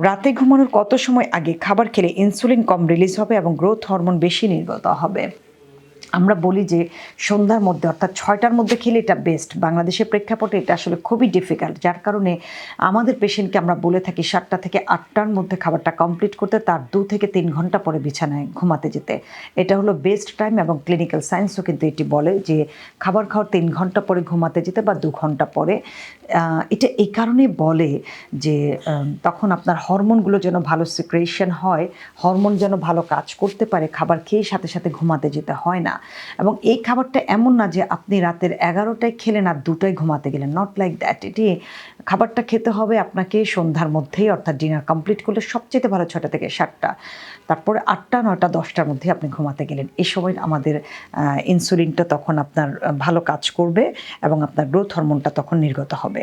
রাতে ঘুমানোর কত সময় আগে খাবার খেলে ইনসুলিন কম রিলিজ হবে এবং গ্রোথ হরমোন বেশি নির্গত হবে? আমরা বলি যে সন্ধ্যার মধ্যে, অর্থাৎ ছয়টার মধ্যে খেলে এটা বেস্ট বাংলাদেশের প্রেক্ষাপটে এটা আসলে খুবই ডিফিকাল্ট যার কারণে আমাদের পেশেন্টকে আমরা বলে থাকি সাতটা থেকে আটটার মধ্যে খাবারটা কমপ্লিট করতে, তার দু থেকে তিন ঘণ্টা পরে বিছানায় ঘুমাতে যেতে। এটা হলো বেস্ট টাইম এবং ক্লিনিক্যাল সায়েন্সও কিন্তু এটি বলে যে খাবার খাওয়ার তিন ঘণ্টা পরে ঘুমাতে যেতে বা দু ঘণ্টা পরে। এটা এই কারণে বলে যে তখন আপনার হরমোনগুলো যেন ভালো সিক্রেশন হয়, হরমোন যেন ভালো কাজ করতে পারে, খাবার খেয়ে সাথে সাথে ঘুমাতে যেতে হয় না। এবং এই খাবারটা এমন না যে আপনি রাতের এগারোটায় খেলেন আর দুটায় ঘুমাতে গেলেন। নট লাইক দ্যাট এটি খাবারটা খেতে হবে আপনাকে সন্ধ্যার মধ্যেই, অর্থাৎ ডিনার কমপ্লিট করলে সবচেয়ে ভালো ছটা থেকে সাতটা। তারপরে আটটা নটা দশটার মধ্যে আপনি ঘুমাতে গেলেন। এই সময় আমাদের ইনসুলিনটা তখন আপনার ভালো কাজ করবে এবং আপনার গ্রোথ হরমোনটা তখন নির্গত হবে।